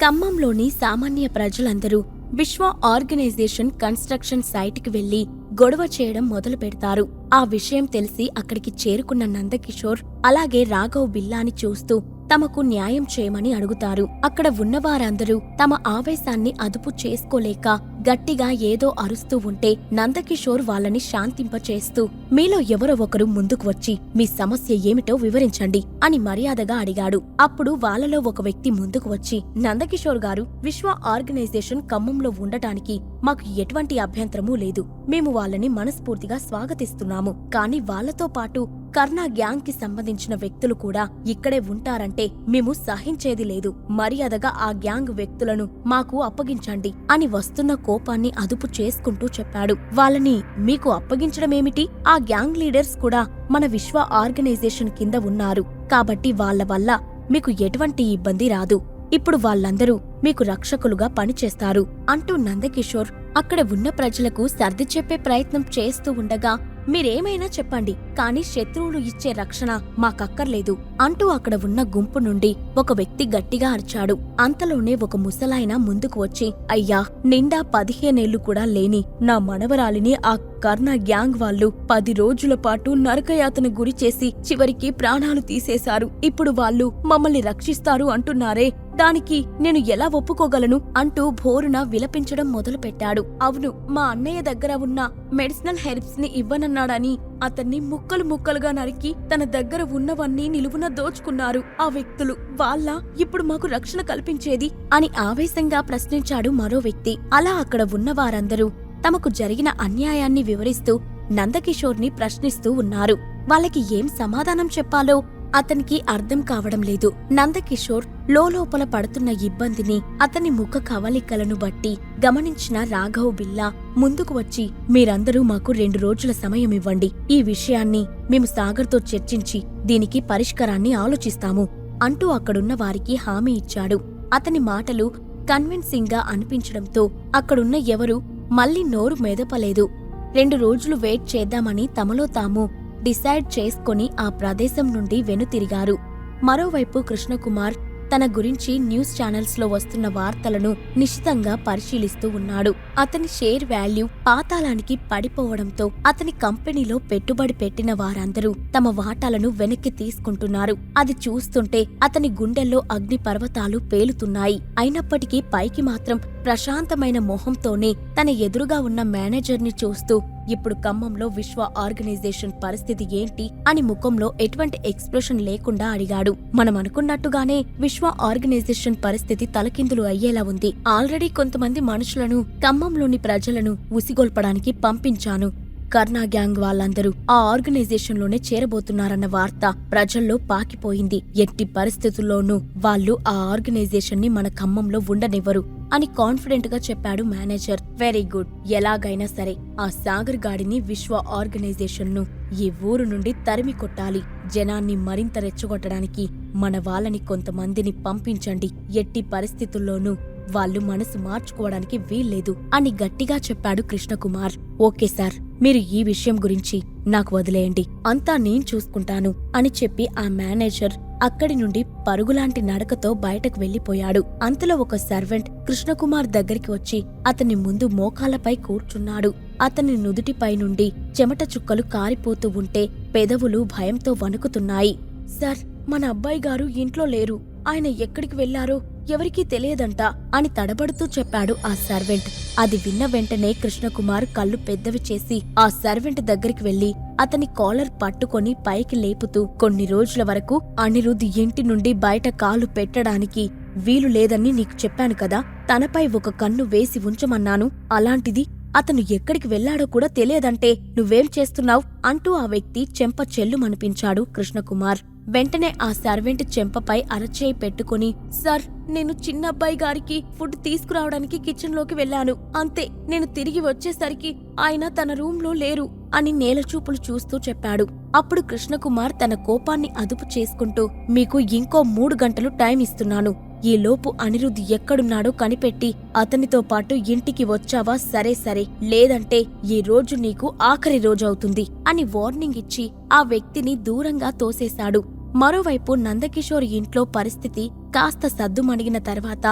ఖమ్మంలోని సామాన్య ప్రజలందరూ విశ్వ ఆర్గనైజేషన్ కన్స్ట్రక్షన్ సైట్కి వెళ్ళి గొడవ చేయడం మొదలు పెడతారు ఆ విషయం తెలిసి అక్కడికి చేరుకున్న నందకిషోర్ అలాగే రాఘవ్ బిల్లాని చూస్తూ తమకు న్యాయం చేయమని అడుగుతారు. అక్కడ ఉన్నవారందరూ తమ ఆవేశాన్ని అదుపు చేసుకోలేక గట్టిగా ఏదో అరుస్తూ ఉంటే నందకిషోర్ వాళ్ళని శాంతింపచేస్తూ మీలో ఎవరో ఒకరు ముందుకు వచ్చి మీ సమస్య ఏమిటో వివరించండి అని మర్యాదగా అడిగాడు. అప్పుడు వాళ్ళలో ఒక వ్యక్తి ముందుకు వచ్చి నందకిషోర్ గారు విశ్వ ఆర్గనైజేషన్ ఖమ్మంలో ఉండటానికి మాకు ఎటువంటి అభ్యంతరమూ లేదు. మేము వాళ్ళని మనస్ఫూర్తిగా స్వాగతిస్తున్నాం. స్వాగతిస్తున్నాము కానీ వాళ్ళతో పాటు కర్ణా గ్యాంగ్కి సంబంధించిన వ్యక్తులు కూడా ఇక్కడే ఉంటారంటే మేము సహించేది లేదు. మర్యాదగా ఆ గ్యాంగ్ వ్యక్తులను మాకు అప్పగించండి అని వస్తున్న కోపాన్ని అదుపు చేసుకుంటూ చెప్పాడు. వాళ్ళని మీకు అప్పగించడమేమిటి? ఆ గ్యాంగ్ లీడర్స్ కూడా మన విశ్వ ఆర్గనైజేషన్ కింద ఉన్నారు. కాబట్టి వాళ్ళ వల్ల మీకు ఎటువంటి ఇబ్బంది రాదు. ఇప్పుడు వాళ్ళందరూ మీకు రక్షకులుగా పనిచేస్తారు. అంటూ నందకిషోర్ అక్కడ ఉన్న ప్రజలకు సర్ది చెప్పే ప్రయత్నం చేస్తూ ఉండగా మీరేమైనా చెప్పండి కానీ శత్రువులు ఇచ్చే రక్షణ మాకక్కర్లేదు. అంటూ అక్కడ ఉన్న గుంపు నుండి ఒక వ్యక్తి గట్టిగా అరిచాడు. అంతలోనే ఒక ముసలాయన ముందుకు వచ్చి అయ్యా నిండా పదిహేనేళ్ళు కూడా లేని నా మనవరాలిని ఆ కర్ణ గ్యాంగ్ వాళ్ళు పది రోజుల పాటు నరకయాతన గురి చేసి చివరికి ప్రాణాలు తీసేశారు. ఇప్పుడు వాళ్ళు మమ్మల్ని రక్షిస్తారు అంటున్నారే దానికి నేను ఎలా ఒప్పుకోగలను అంటూ భోరున విలపించడం మొదలుపెట్టాడు. అవును మా అన్నయ్య దగ్గర ఉన్న మెడిసినల్ హెర్బ్స్ని ఇవ్వనన్నాడని అతన్ని ముక్కలు ముక్కలుగా నరికి తన దగ్గర ఉన్నవన్నీ నిలువున దోచుకున్నారు. ఆ వ్యక్తులు వాళ్ళ ఇప్పుడు మాకు రక్షణ కల్పించేది అని ఆవేశంగా ప్రశ్నించాడు మరో వ్యక్తి. అలా అక్కడ ఉన్న వారందరూ తమకు జరిగిన అన్యాయాన్ని వివరిస్తూ నందకిషోర్ని ప్రశ్నిస్తూ ఉన్నారు. వాళ్ళకి ఏం సమాధానం చెప్పాలో అతనికి అర్థం కావడం లేదు. నందకిషోర్ లోపల పడుతున్న ఇబ్బందిని అతని ముఖ కవలికలను బట్టి గమనించిన రాఘవ్ బిల్లా ముందుకు వచ్చి మీరందరూ మాకు రెండు రోజుల సమయం ఇవ్వండి. ఈ విషయాన్ని మేము సాగర్తో చర్చించి దీనికి పరిష్కారాన్ని ఆలోచిస్తాము అంటూ అక్కడున్న వారికి హామీ ఇచ్చాడు. అతని మాటలు కన్విన్సింగ్గా అనిపించడంతో అక్కడున్న ఎవరూ మళ్ళీ నోరు మెదపలేదు. రెండు రోజులు వెయిట్ చేద్దామని తమలో తాము డిసైడ్ చేసుకొని ఆ ప్రదేశం నుండి వెనుతిరిగారు. మరోవైపు కృష్ణకుమార్ తన గురించి న్యూస్ ఛానల్స్లో వస్తున్న వార్తలను నిశితంగా పరిశీలిస్తూ ఉన్నాడు. అతని షేర్ వాల్యూ పాతాళానికి పడిపోవడంతో అతని కంపెనీలో పెట్టుబడి పెట్టిన వారందరూ తమ వాటాలను వెనక్కి తీసుకుంటున్నారు. అది చూస్తుంటే అతని గుండెల్లో అగ్ని పర్వతాలు పేలుతున్నాయి. అయినప్పటికీ పైకి మాత్రం ప్రశాంతమైన మొహంతోనే తన ఎదురుగా ఉన్న మేనేజర్ని చూస్తూ ఇప్పుడు ఖమ్మంలో విశ్వ ఆర్గనైజేషన్ పరిస్థితి ఏంటి? అని ముఖంలో ఎటువంటి ఎక్స్ప్రెషన్ లేకుండా అడిగాడు. మనం అనుకున్నట్టుగానే విశ్వ ఆర్గనైజేషన్ పరిస్థితి తలకిందులు అయ్యేలా ఉంది. ఆల్రెడీ కొంతమంది మనుషులను ఖమ్మంలోని ప్రజలను ఉసిగొల్పడానికి పంపించాను. కర్ణా గ్యాంగ్ వాళ్ళందరూ ఆ ఆర్గనైజేషన్లోనే చేరబోతున్నారన్న వార్త ప్రజల్లో పాకిపోయింది. ఎట్టి పరిస్థితుల్లోనూ వాళ్ళు ఆ ఆర్గనైజేషన్ని మన ఖమ్మంలో ఉండనివ్వరు అని కాన్ఫిడెంట్గా చెప్పాడు మేనేజర్. Very good. ఎలాగైనా సరే ఆ సాగర్ గాడిని విశ్వ ఆర్గనైజేషన్ను ఈ ఊరు నుండి తరిమి కొట్టాలి. జనాన్ని మరింత రెచ్చగొట్టడానికి మన వాళ్ళని కొంతమందిని పంపించండి. ఎట్టి పరిస్థితుల్లోనూ వాళ్ళు మనసు మార్చుకోవడానికి వీల్లేదు అని గట్టిగా చెప్పాడు కృష్ణకుమార్. ఓకే సార్ మీరు ఈ విషయం గురించి నాకు వదిలేయండి. అంతా నేను చూసుకుంటాను అని చెప్పి ఆ మేనేజర్ అక్కడి నుండి పరుగులాంటి నడకతో బయటకు వెళ్ళిపోయాడు అంతలో ఒక సర్వెంట్ కృష్ణకుమార్ దగ్గరికి వచ్చి అతని ముందు మోకాలపై కూర్చున్నాడు. అతని నుదుటిపై నుండి చెమట చుక్కలు కారిపోతూ ఉంటే పెదవులు భయంతో వణుకుతున్నాయి. సార్ మన అబ్బాయి గారు ఇంట్లో లేరు. ఆయన ఎక్కడికి వెళ్ళారో ఎవరికీ తెలియదంట అని తడబడుతూ చెప్పాడు ఆ సర్వెంట్. అది విన్న వెంటనే కృష్ణకుమార్ కళ్ళు పెద్దవి చేసి ఆ సర్వెంట్ దగ్గరికి వెళ్ళి అతని కాలర్ పట్టుకొని పైకి లేపుతూ కొన్ని రోజుల వరకు అనిరుద్ ఇంటి నుండి బయట కాలు పెట్టడానికి వీలు లేదని నీకు చెప్పాను కదా తనపై ఒక కన్ను వేసి ఉంచమన్నాను అలాంటిది అతను ఎక్కడికి వెళ్ళాడో కూడా తెలియదంటే నువ్వేం చేస్తున్నావ్? అంటూ ఆ వ్యక్తి చెంప చెల్లుమనిపించాడు కృష్ణకుమార్. వెంటనే ఆ సర్వెంట్ చెంపపై అరచేయి పెట్టుకుని సార్ నేను చిన్నబ్బాయి గారికి ఫుడ్ తీసుకురావడానికి కిచెన్లోకి వెళ్ళాను. అంతే నేను తిరిగి వచ్చేసరికి ఆయన తన రూంలో లేరు అని నేలచూపులు చూస్తూ చెప్పాడు. అప్పుడు కృష్ణకుమార్ తన కోపాన్ని అదుపు చేసుకుంటూ మీకు ఇంకో మూడు గంటలు టైం ఇస్తున్నాను. ఈలోపు అనిరుద్ధ్ ఎక్కడున్నాడో కనిపెట్టి అతనితో పాటు ఇంటికి వచ్చావా? సరే సరే. లేదంటే ఈ రోజు నీకు ఆఖరి రోజవుతుంది అని వార్నింగ్ ఇచ్చి ఆ వ్యక్తిని దూరంగా తోసేశాడు. మరోవైపు నందకిషోర్ ఇంట్లో పరిస్థితి కాస్త సద్దుమణిగిన తర్వాత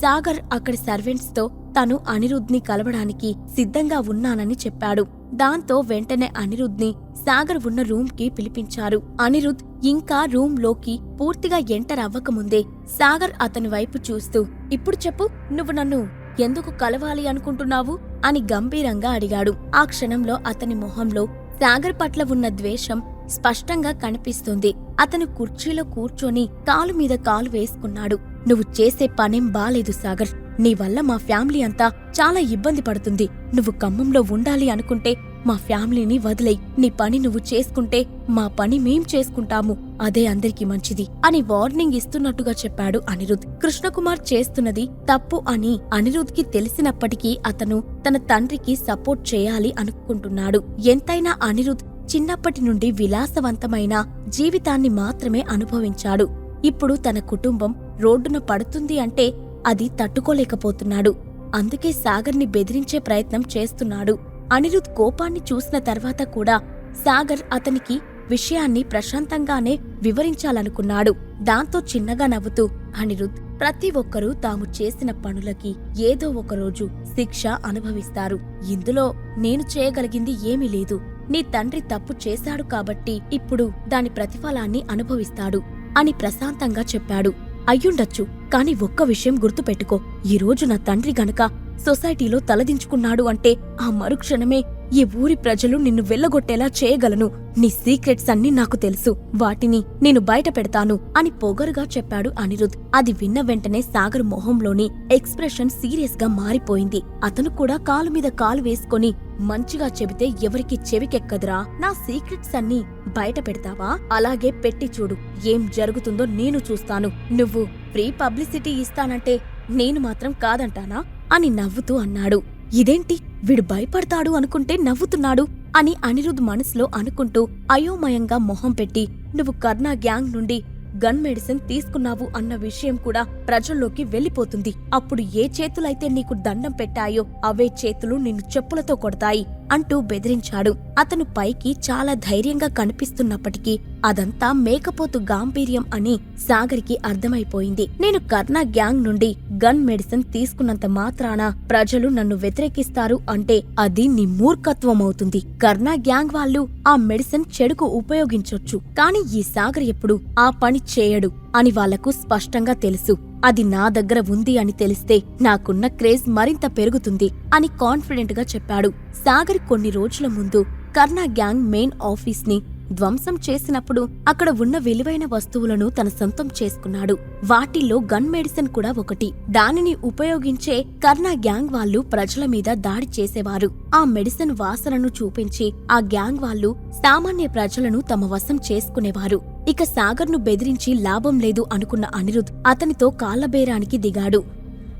సాగర్ అక్కడి సర్వెంట్స్తో తను అనిరుద్ని కలవడానికి సిద్ధంగా ఉన్నానని చెప్పాడు. దాంతో వెంటనే అనిరుద్ని సాగర్ ఉన్న రూమ్కి పిలిపించారు. అనిరుద్ ఇంకా రూమ్లోకి పూర్తిగా ఎంటర్ అవ్వకముందే సాగర్ అతని వైపు చూస్తూ ఇప్పుడు చెప్పు నువ్వు నన్ను ఎందుకు కలవాలి అనుకుంటున్నావు? అని గంభీరంగా అడిగాడు. ఆ క్షణంలో అతని మొహంలో సాగర్ పట్ల ఉన్న ద్వేషం స్పష్టంగా కనిపిస్తుంది. అతను కుర్చీలో కూర్చొని కాలు మీద కాలు వేసుకున్నాడు. నువ్వు చేసే పనేం బాలేదు సాగర్. నీ వల్ల మా ఫ్యామిలీ అంతా చాలా ఇబ్బంది పడుతుంది. నువ్వు ఖమ్మంలో ఉండాలి అనుకుంటే మా ఫ్యామిలీని వదిలేయ్. నీ పని నువ్వు చేసుకుంటే మా పని మేం చేసుకుంటాము. అదే అందరికీ మంచిది అని వార్నింగ్ ఇస్తున్నట్టుగా చెప్పాడు అనిరుద్. కృష్ణకుమార్ చేస్తున్నది తప్పు అని అనిరుద్కి తెలిసినప్పటికీ అతను తన తండ్రికి సపోర్ట్ చేయాలి అనుకుంటున్నాడు. ఎంతైనా అనిరుద్ చిన్నప్పటి నుండి విలాసవంతమైన జీవితాన్ని మాత్రమే అనుభవించాడు. ఇప్పుడు తన కుటుంబం రోడ్డున పడుతుంది అంటే అది తట్టుకోలేకపోతున్నాడు. అందుకే సాగర్ని బెదిరించే ప్రయత్నం చేస్తున్నాడు. అనిరుద్ కోపాన్ని చూసిన తర్వాత కూడా సాగర్ అతనికి విషయాన్ని ప్రశాంతంగానే వివరించాలనుకున్నాడు. దాంతో చిన్నగా నవ్వుతూ అనిరుద్ ప్రతి ఒక్కరూ తాము చేసిన పనులకి ఏదో ఒకరోజు శిక్ష అనుభవిస్తారు. ఇందులో నేను చేయగలిగింది ఏమీ లేదు. నీ తండ్రి తప్పు చేశాడు కాబట్టి ఇప్పుడు దాని ప్రతిఫలాన్ని అనుభవిస్తాడు అని ప్రశాంతంగా చెప్పాడు. అయ్యుండొచ్చు కాని ఒక్క విషయం గుర్తుపెట్టుకో. ఈరోజు నా తండ్రి గనక సొసైటీలో తలదించుకున్నాడు అంటే ఆ మరుక్షణమే ఈ ఊరి ప్రజలు నిన్ను వెళ్ళగొట్టేలా చేయగలను. నీ సీక్రెట్స్ అన్నీ నాకు తెలుసు. వాటిని నేను బయట పెడతాను అని పొగరుగా చెప్పాడు అనిరుద్. అది విన్న వెంటనే సాగర్ మొహంలోని ఎక్స్ప్రెషన్ సీరియస్గా మారిపోయింది. అతను కూడా కాలు మీద కాలు వేసుకొని మంచిగా చెబితే ఎవరికి చెవికెక్కదురా? నా సీక్రెట్స్ అన్నీ బయట పెడతావా? అలాగే పెట్టి చూడు ఏం జరుగుతుందో నేను చూస్తాను. నువ్వు ఫ్రీ పబ్లిసిటీ ఇస్తానంటే నేను మాత్రం కాదంటానా? అని నవ్వుతూ అన్నాడు. ఇదేంటి? వీడు భయపడతాడు అనుకుంటే నవ్వుతున్నాడు అని అనిరుద్ మనసులో అనుకుంటూ అయోమయంగా మొహం పెట్టి నువ్వు కర్ణా గ్యాంగ్ నుండి గన్ మెడిసిన్ తీసుకున్నావు అన్న విషయం కూడా ప్రజల్లోకి వెళ్ళిపోతుంది. అప్పుడు ఏ చేతులైతే నీకు దండం పెట్టాయో అవే చేతులు నిన్ను చెప్పులతో కొడతాయి అంటూ బెదిరించాడు. అతను పైకి చాలా ధైర్యంగా కనిపిస్తున్నప్పటికీ అదంతా మేకపోతు గాంభీర్యం అని సాగర్కి అర్థమైపోయింది. నేను కర్ణా గ్యాంగ్ నుండి గన్ మెడిసిన్ తీసుకున్నంత మాత్రాన ప్రజలు నన్ను వ్యతిరేకిస్తారు అంటే అది నీ మూర్ఖత్వం అవుతుంది కర్ణా గ్యాంగ్ వాళ్ళు ఆ మెడిసిన్ చెడుకు ఉపయోగించొచ్చు కానీ ఈ సాగర్ ఎప్పుడు ఆ పని చేయడు అని వాళ్ళకు స్పష్టంగా తెలుసు. అది నా దగ్గర ఉంది అని తెలిస్తే నాకున్న క్రేజ్ మరింత పెరుగుతుంది అని కాన్ఫిడెంట్గా చెప్పాడు. సాగర్ కొన్ని రోజుల ముందు కర్ణా గ్యాంగ్ మెయిన్ ఆఫీస్ని ధ్వంసం చేసినప్పుడు అక్కడ ఉన్న విలువైన వస్తువులను తన సొంతం చేసుకున్నాడు. వాటిల్లో గన్ మెడిసిన్ కూడా ఒకటి. దానిని ఉపయోగించే కర్ణా గ్యాంగ్ వాళ్ళు ప్రజల మీద దాడి చేసేవారు. ఆ మెడిసిన్ వాసనను చూపించి ఆ గ్యాంగ్ వాళ్ళు సామాన్య ప్రజలను తమ వశం చేసుకునేవారు. ఇక సాగర్ను బెదిరించి లాభం లేదు అనుకున్న అనిరుద్ అతనితో కాళ్ళబేరానికి దిగాడు.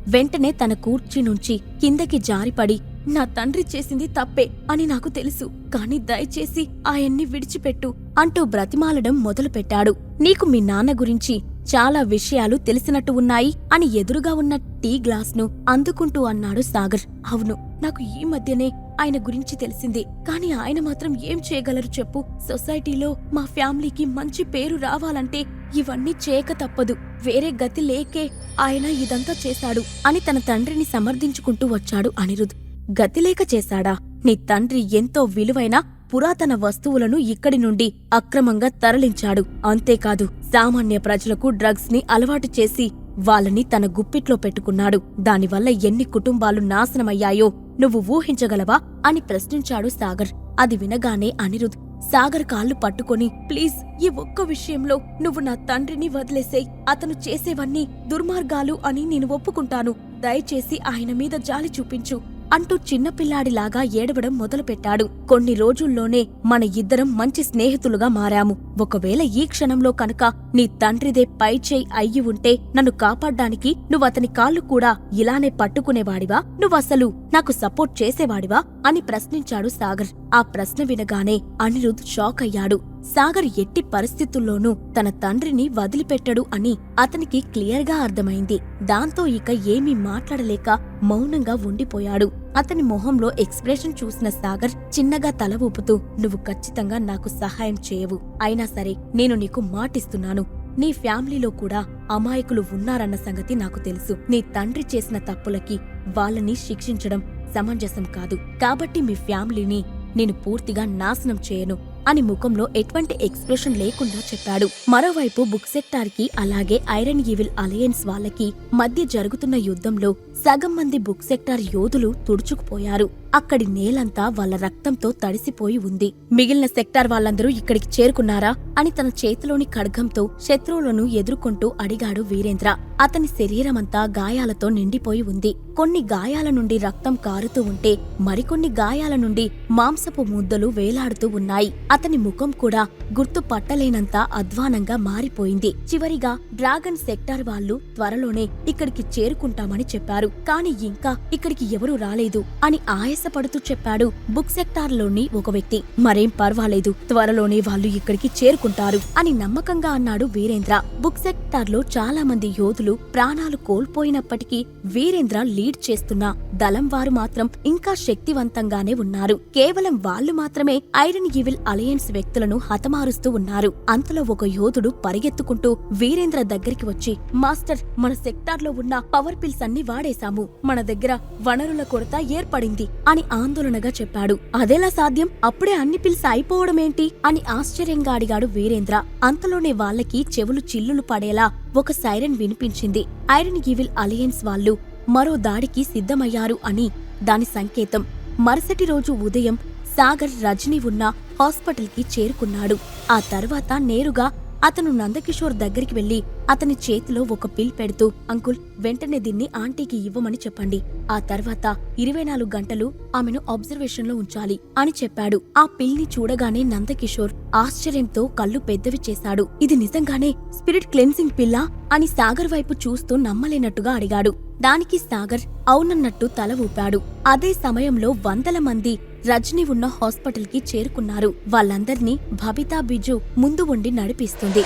వెంటనే తన కూర్చి నుంచి కిందకి జారిపడి నా తండ్రి చేసింది తప్పే అని నాకు తెలుసు. కాని దయచేసి ఆయన్ని విడిచిపెట్టు అంటూ బ్రతిమాలడం మొదలుపెట్టాడు. నీకు మీ నాన్న గురించి చాలా విషయాలు తెలిసినట్టు ఉన్నాయి అని ఎదురుగా ఉన్న టీ గ్లాస్ను అందుకుంటూ అన్నాడు సాగర్. అవును నాకు ఈ మధ్యనే ఆయన గురించి తెలిసింది. కానీ ఆయన మాత్రం ఏం చేయగలరు చెప్పు? సొసైటీలో మా ఫ్యామిలీకి మంచి పేరు రావాలంటే ఇవన్నీ చేయక తప్పదు. వేరే గతి లేకే ఆయన ఇదంతా చేశాడు అని తన తండ్రిని సమర్థించుకుంటూ వచ్చాడు అనిరుద్. గతిలేక చేశాడా? నీ తండ్రి ఎంతో విలువైన పురాతన వస్తువులను ఇక్కడి నుండి అక్రమంగా తరలించాడు. అంతేకాదు సామాన్య ప్రజలకు డ్రగ్స్ని అలవాటు చేసి వాళ్ళని తన గుప్పిట్లో పెట్టుకున్నాడు. దానివల్ల ఎన్ని కుటుంబాలు నాశనమయ్యాయో నువ్వు ఊహించగలవా? అని ప్రశ్నించాడు సాగర్. అది వినగానే అనిరుద్ సాగర్ కాళ్ళు పట్టుకొని ప్లీజ్ ఈ ఒక్క విషయంలో నువ్వు నా తండ్రిని వదిలేసేయ్. అతను చేసేవన్నీ దుర్మార్గాలు అని నేను ఒప్పుకుంటాను. దయచేసి ఆయన మీద జాలి చూపించు. అంటూ చిన్నపిల్లాడిలాగా ఏడవడం మొదలుపెట్టాడు. కొన్ని రోజుల్లోనే మన ఇద్దరం మంచి స్నేహితులుగా మారాము. ఒకవేళ ఈ క్షణంలో కనుక నీ తండ్రిదే పై చేయి అయ్యి ఉంటే నన్ను కాపాడ్డానికి నువ్వతని కాళ్ళు కూడా ఇలానే పట్టుకునేవాడివా? నువ్వసలు నాకు సపోర్ట్ చేసేవాడివా? అని ప్రశ్నించాడు సాగర్. ఆ ప్రశ్న వినగానే అనిరుద్ షాక్ అయ్యాడు. సాగర్ ఎట్టి పరిస్థితుల్లోనూ తన తండ్రిని వదిలిపెట్టడు అని అతనికి క్లియర్గా అర్థమైంది. దాంతో ఇక ఏమీ మాట్లాడలేక మౌనంగా ఉండిపోయాడు. అతని మొహంలో ఎక్స్ప్రెషన్ చూసిన సాగర్ చిన్నగా తల ఊపుతూ నువ్వు ఖచ్చితంగా నాకు సహాయం చేయవు. అయినా సరే నేను నీకు మాటిస్తున్నాను. నీ ఫ్యామిలీలో కూడా అమాయకులు ఉన్నారన్న సంగతి నాకు తెలుసు. నీ తండ్రి చేసిన తప్పులకి వాళ్ళని శిక్షించడం సమంజసం కాదు. కాబట్టి మీ ఫ్యామిలీని నేను పూర్తిగా నాశనం చేయను. అని ముఖంలో ఎటువంటి ఎక్స్ప్రెషన్ లేకుండా చెప్పాడు. మరోవైపు బుక్ సెక్టార్కి అలాగే ఐరన్ ఈవిల్ అలయన్స్ వాళ్ళకి మధ్య జరుగుతున్న యుద్ధంలో సగం మంది బుక్ సెక్టార్ యోధులు తుడుచుకుపోయారు. అక్కడి నేలంతా వాళ్ళ రక్తంతో తడిసిపోయి ఉంది. మిగిలిన సెక్టార్ వాళ్ళందరూ ఇక్కడికి చేరుకున్నారా అని తన చేతిలోని ఖడ్గంతో శత్రువులను ఎదుర్కొంటూ అడిగాడు వీరేంద్ర. అతని శరీరమంతా గాయాలతో నిండిపోయి ఉంది. కొన్ని గాయాల నుండి రక్తం కారుతూ ఉంటే మరికొన్ని గాయాల నుండి మాంసపు ముద్దలు వేలాడుతూ ఉన్నాయి. అతని ముఖం కూడా గుర్తు పట్టలేనంత అధ్వానంగా మారిపోయింది. చివరిగా డ్రాగన్ సెక్టార్ వాళ్ళు త్వరలోనే ఇక్కడికి చేరుకుంటామని చెప్పారు. కాని ఇంకా ఇక్కడికి ఎవరూ రాలేదు అని ఆవేశపడుతూ చెప్పాడు బుక్ సెక్టార్లోని ఒక వ్యక్తి. మరేం పర్వాలేదు త్వరలోనే వాళ్ళు ఇక్కడికి చేరుకుంటారు అని నమ్మకంగా అన్నాడు వీరేంద్ర. బుక్ సెక్టార్లో చాలా మంది యోధులు ప్రాణాలు కోల్పోయినప్పటికీ వీరేంద్ర లీడ్ చేస్తున్న దళం వారు మాత్రం ఇంకా శక్తివంతంగానే ఉన్నారు. కేవలం వాళ్ళు మాత్రమే ఐరన్ ఈవిల్ అలయన్స్ వ్యక్తులను హతమారుస్తూ ఉన్నారు. అంతలో ఒక యోధుడు పరిగెత్తుకుంటూ వీరేంద్ర దగ్గరికి వచ్చి మాస్టర్ మన సెక్టార్లో ఉన్న పవర్ పిల్స్ అన్ని వాడేశాము. మన దగ్గర వనరుల కొరత ఏర్పడింది. అని ఆందోళనగా చెప్పాడు. అదెలా సాధ్యం? అప్పుడే అన్ని పిల్స్ అయిపోవడమేంటి? అని ఆశ్చర్యంగా అడిగాడు వీరేంద్ర. అంతలోనే వాళ్ళకి చెవులు చిల్లులు పడేలా ఒక సైరన్ వినిపించింది. ఐరన్ ఈవిల్ అలియన్స్ వాళ్ళు మరో దాడికి సిద్ధమయ్యారు అని దాని సంకేతం. మరుసటి రోజు ఉదయం సాగర్ రజని ఉన్న హాస్పిటల్కి చేరుకున్నాడు. ఆ తర్వాత నేరుగా అతను నందకిషోర్ దగ్గరికి వెళ్ళి అతని చేతిలో ఒక పిల్ పెడుతూ అంకుల్ వెంటనే దీన్ని ఆంటీకి ఇవ్వమని చెప్పండి. ఆ తర్వాత ఇరవై నాలుగు గంటలు ఆమెను అబ్జర్వేషన్లో ఉంచాలి అని చెప్పాడు. ఆ పిల్ని చూడగానే నందకిషోర్ ఆశ్చర్యంతో కళ్ళు పెద్దవి చేశాడు. ఇది నిజంగానే స్పిరిట్ క్లెన్సింగ్ పిల్లా? అని సాగర్ వైపు చూస్తూ నమ్మలేనట్టుగా అడిగాడు. దానికి సాగర్ అవునన్నట్టు తల ఊపాడు. అదే సమయంలో వందల మంది రజని ఉన్న హాస్పిటల్కి చేరుకున్నారు. వాళ్ళందర్నీ భబితా బిజు ముందు ఉండి నడిపిస్తుంది.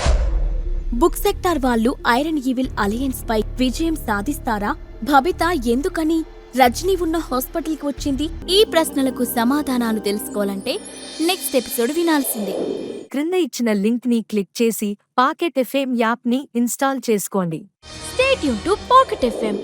బుక్ సెక్టార్ వాళ్ళు ఐరన్ ఈవిల్ అలయన్స్ పై విజయం సాధిస్తారా? భబిత ఎందుకని రజనీ ఉన్న హాస్పిటల్కి వచ్చింది? ఈ ప్రశ్నలకు సమాధానాలు తెలుసుకోవాలంటే నెక్స్ట్ ఎపిసోడ్ వినాల్సిందే. క్రింద ఇచ్చిన లింక్ని క్లిక్ చేసి పాకెట్ ఎఫ్ఎం యాప్ని ఇన్స్టాల్ చేసుకోండి. Stay tuned to pocket FM.